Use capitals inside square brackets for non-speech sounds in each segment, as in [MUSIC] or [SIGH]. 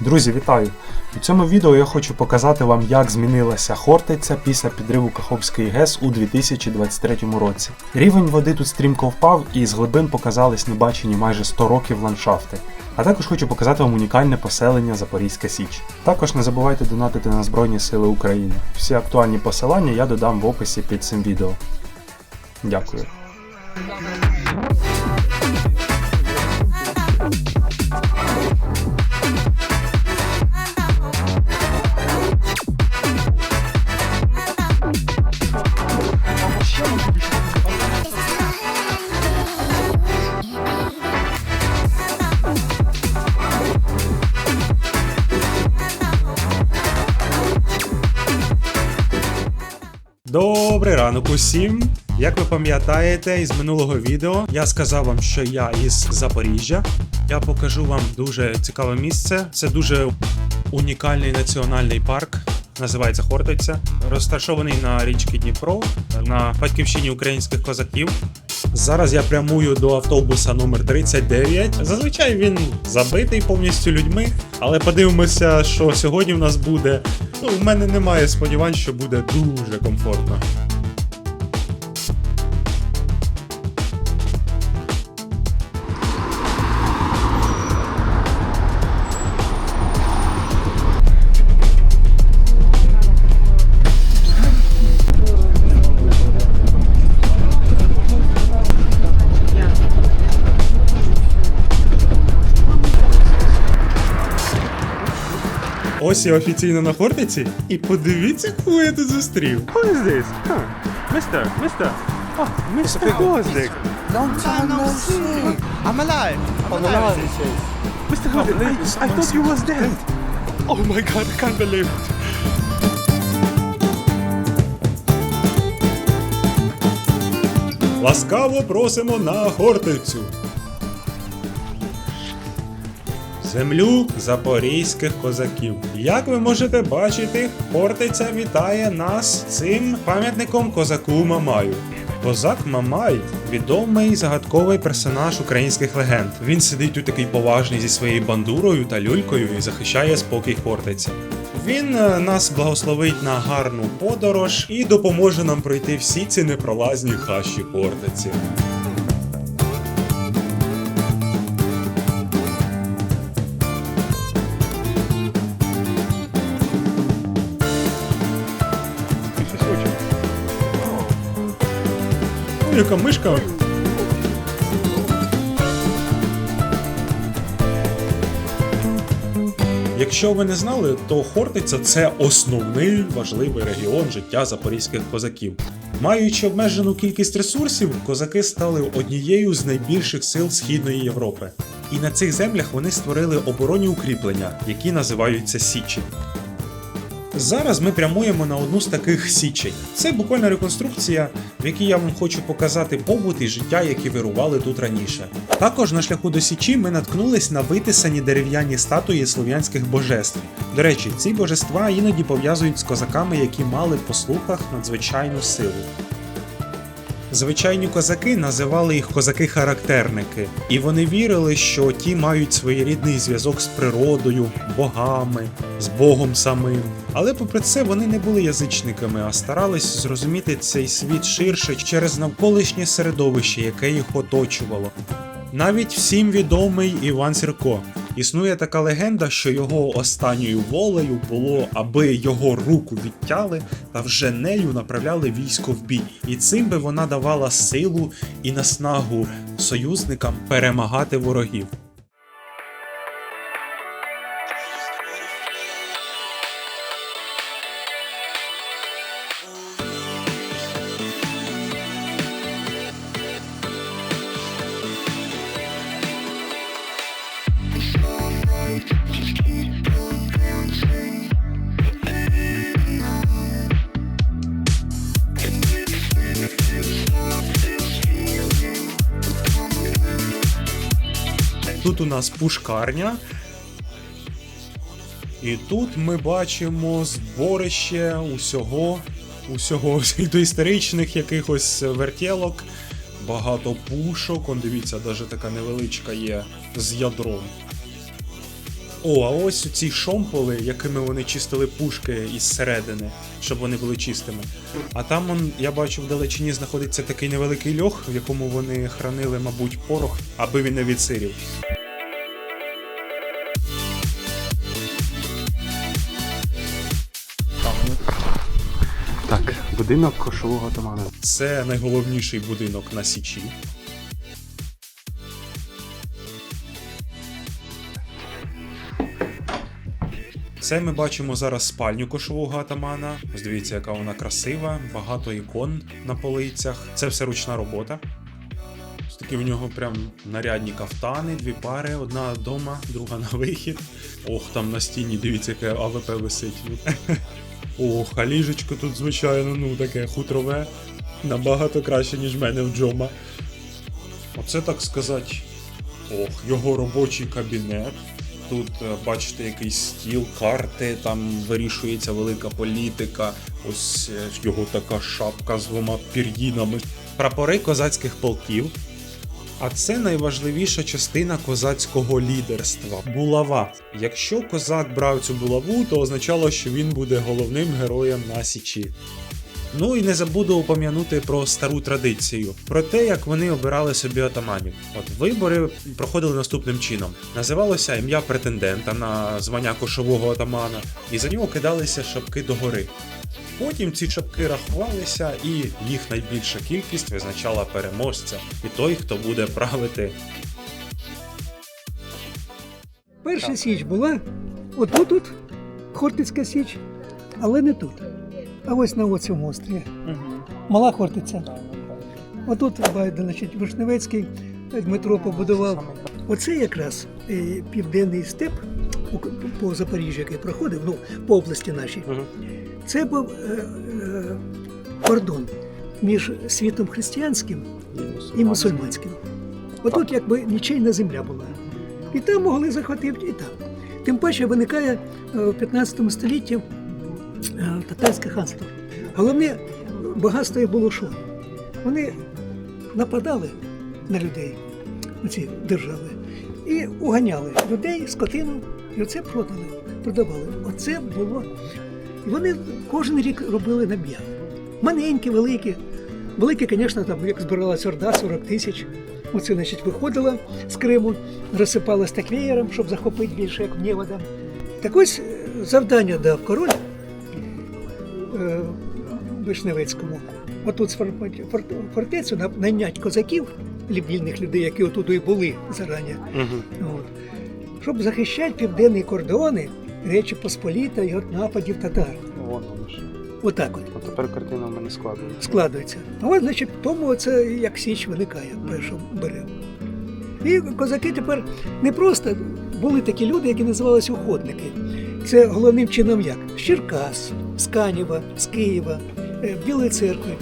Друзі, вітаю! У цьому відео я хочу показати вам, як змінилася Хортиця після підриву Каховської ГЕС у 2023 році. Рівень води тут стрімко впав і з глибин показались небачені майже 100 років ландшафти. А також хочу показати вам унікальне поселення Запорізька Січ. Також не забувайте донатити на Збройні Сили України. Всі актуальні посилання я додам в описі під цим відео. Дякую. Добрий ранок усім. Як ви пам'ятаєте із минулого відео, я сказав вам, що я із Запоріжжя. Я покажу вам дуже цікаве місце. Це дуже унікальний національний парк. Називається Хортиця, розташований на річці Дніпро на батьківщині українських козаків. Зараз я прямую до автобуса номер 39. Зазвичай він забитий повністю людьми, але подивимося, що сьогодні в нас буде. Ну, в мене немає сподівань, що буде дуже комфортно. Ось я офіційно на Хортиці. І подивіться, кого я тут зустрів. Who is this? Huh. Mister, Mister. Oh, Mr. Gosdick. Long time no see. I'm alive. I'm alive. Mr. Gosdick, I, I thought you was dead. Oh my god, I can't believe it. Ласкаво просимо на Хортицю. Землю запорізьких козаків. Як ви можете бачити, Хортиця вітає нас цим пам'ятником козаку Мамаю. Козак Мамай відомий загадковий персонаж українських легенд. Він сидить тут такий поважний зі своєю бандурою та люлькою і захищає спокій Хортиці. Він е, нас благословить на гарну подорож і допоможе нам пройти всі ці непролазні хащі Хортиці. Яка мишка. Якщо ви не знали, то Хортиця це основний важливий регіон життя запорізьких козаків. Маючи обмежену кількість ресурсів, козаки стали однією з найбільших сил Східної Європи. І на цих землях вони створили оборонні укріплення, які називаються Січі. Зараз ми прямуємо на одну з таких січень. Це буквально реконструкція, в якій я вам хочу показати побут і життя, які вирували тут раніше. Також на шляху до січі ми наткнулись на витисані дерев'яні статуї слов'янських божеств. До речі, ці божества іноді пов'язують з козаками, які мали по слухах надзвичайну силу. Звичайні козаки називали їх козаки-характерники, і вони вірили, що ті мають своєрідний зв'язок з природою, богами, з Богом самим. Але попри це вони не були язичниками, а старались зрозуміти цей світ ширше через навколишнє середовище, яке їх оточувало. Навіть всім відомий Іван Сірко. Існує така легенда, що його останньою волею було, аби його руку відтяли та вже нею направляли військо в бій. І цим би вона давала силу і наснагу союзникам перемагати ворогів. Тут у нас пушкарня. І тут ми бачимо зборище усього, усього [LAUGHS] доісторичних якихось вертєлок, багато пушок. Он дивіться, навіть така невеличка є з ядром. О, а ось ці шомполи, якими вони чистили пушки із середини, щоб вони були чистими. А там он, я бачу, в далечині знаходиться такий невеликий льох, в якому вони хранили, мабуть, порох, аби він не відсирів. Будинок кошового атамана. Це найголовніший будинок на Січі. Це ми бачимо зараз спальню кошового атамана. Ось дивіться, яка вона красива, багато ікон на полицях. Це все ручна робота. Ось такі в нього прям нарядні кафтани, дві пари, одна вдома, друга на вихід. Ох, там на стіні, дивіться, яке АВП висить. Ох, а ліжечко тут, звичайно, ну таке хутрове. Набагато краще, ніж в мене в Джома. Оце так сказати. Ох, його робочий кабінет. Тут е, бачите якийсь стіл, карти, там вирішується велика політика. Ось е, його така шапка з двома пір'їнами. Прапори козацьких полків. А це найважливіша частина козацького лідерства булава. Якщо козак брав цю булаву, то означало, що він буде головним героєм на січі. Ну і не забуду упом'янути про стару традицію, про те, як вони обирали собі отаманів. От вибори проходили наступним чином: називалося ім'я претендента на звання кошового отамана, і за нього кидалися шапки догори. Потім ці шапки рахувалися, і їх найбільша кількість визначала переможця і той, хто буде правити Перша січ була отут, тут, Хортицька січ, але не тут. А ось на цьому острові. Мала Хортиця. Отут, значить, Вишневецький Дмитро побудував. Оце якраз е, південний степ по Запоріжжю, який проходив, ну, по області нашій. Це був е, е, кордон між світом християнським і мусульманським. Отут якби нічийна земля була. І там могли захватити, і там. Тим паче виникає е, в 15 столітті е, татарське ханство. Головне багатство їх було що? Вони нападали на людей, на ці держави, і уганяли людей, скотину, і оце продали, продавали. Оце було. І вони кожен рік робили набір. Маленькі, великі. Великі, звісно, там, як збиралась орда, 40 тисяч. Оце, значить, виходила з Криму, розсипалась так веєром, щоб захопити більше, як неводом. Так ось е, завдання дав король Вишневецькому. Отут з фор- фор- фортецю на- найнять козаків, вільних людей, які отуди і були зарані, от, щоб захищати південні кордони Речі Посполіта і від нападів татар. Вон воно ж. Отак от От тепер картина в мене складується. складується. А от, значить, тому це як січ виникає першим берем. І козаки тепер не просто були такі люди, які називалися уходники. Це головним чином як? З Черкас, з Канєва, з Києва, Білої церкви.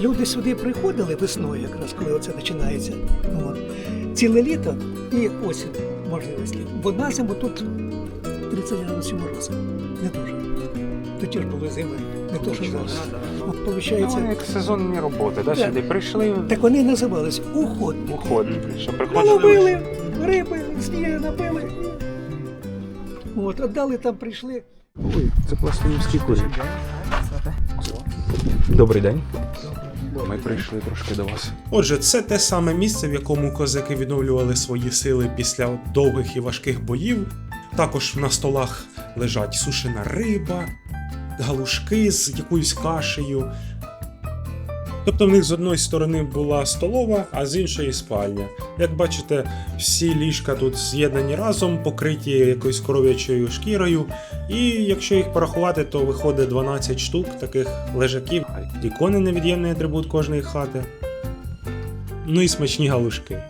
Люди сюди приходили весною, якраз коли оце починається. От. Ціле літо і осінь можливості. Бо на зиму тут 30 градусів морозу. Не дуже. Тоді ж були зими, не то, що зараз. От, Ну, Получається, вони як сезонні роботи, да? Так. сюди прийшли так вони називались уходники. уходники, що приходили. Наловили риби, снігу набили. От, отдали там, прийшли. Ой, це пластунівський курі. Добрий день. Ми прийшли трошки до вас. Отже, це те саме місце, в якому козаки відновлювали свої сили після довгих і важких боїв. Також на столах лежать сушена риба, галушки з якоюсь кашею. Тобто в них з одної сторони була столова, а з іншої спальня. Як бачите, всі ліжка тут з'єднані разом, покриті якоюсь коров'ячою шкірою. І якщо їх порахувати, то виходить 12 штук таких лежаків. Ікони невід'ємний атрибут кожної хати. Ну і смачні галушки.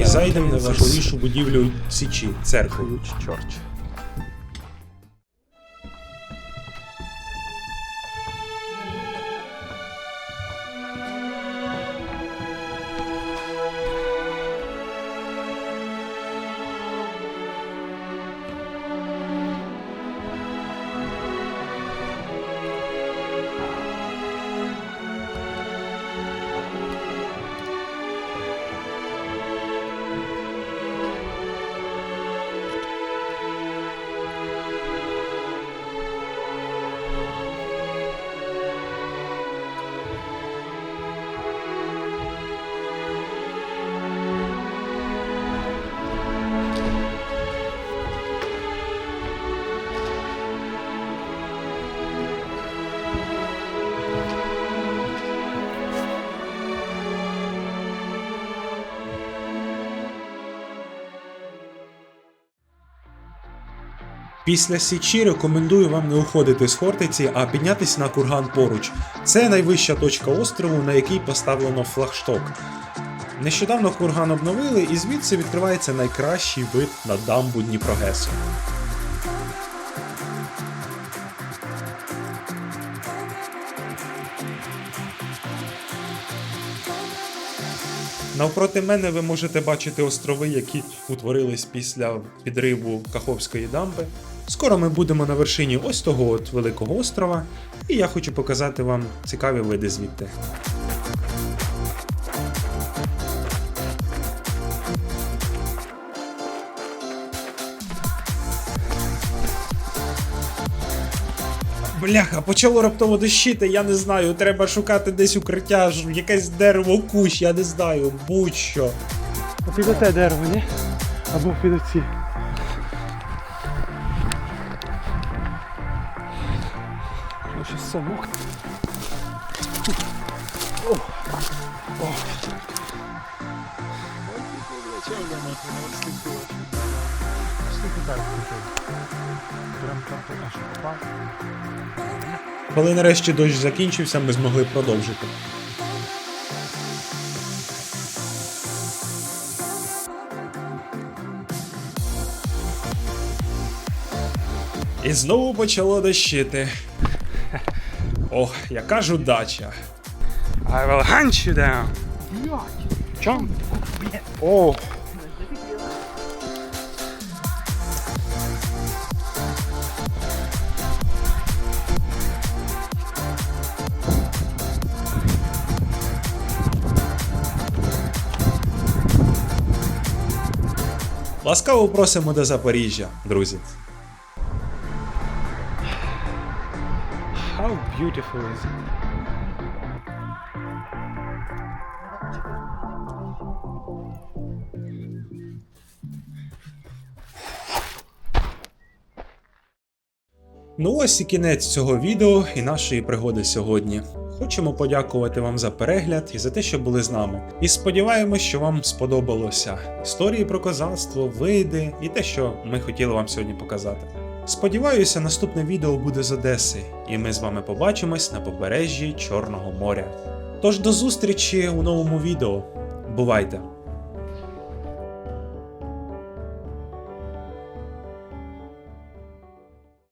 І зайдемо на важливішу будівлю Січі церкви. Чорч. Після січі рекомендую вам не уходити з Хортиці, а піднятися на курган поруч. Це найвища точка острову, на якій поставлено флагшток. Нещодавно курган обновили, і звідси відкривається найкращий вид на дамбу Дніпрогесу. Навпроти мене ви можете бачити острови, які утворились після підриву Каховської дамби. Скоро ми будемо на вершині ось того от великого острова, і я хочу показати вам цікаві види звідти. Бляха, почало раптово дощити, я не знаю, треба шукати десь укриття, якесь дерево, кущ, я не знаю, будь-що. Під оте дерево, ні? Або під оці. Самок. О! О! Коли нарешті дощ закінчився, ми змогли продовжити. І знову почало дощити. Ох, яка ж удача. I will hunt you down. Чом? О! Ласкаво просимо до Запоріжжя, друзі. How beautiful is it? Ну ось і кінець цього відео і нашої пригоди сьогодні. Хочемо подякувати вам за перегляд і за те, що були з нами. І сподіваємось, що вам сподобалося історії про козацтво, види і те, що ми хотіли вам сьогодні показати. Сподіваюся, наступне відео буде з Одеси, і ми з вами побачимось на побережжі Чорного моря. Тож до зустрічі у новому відео. Бувайте!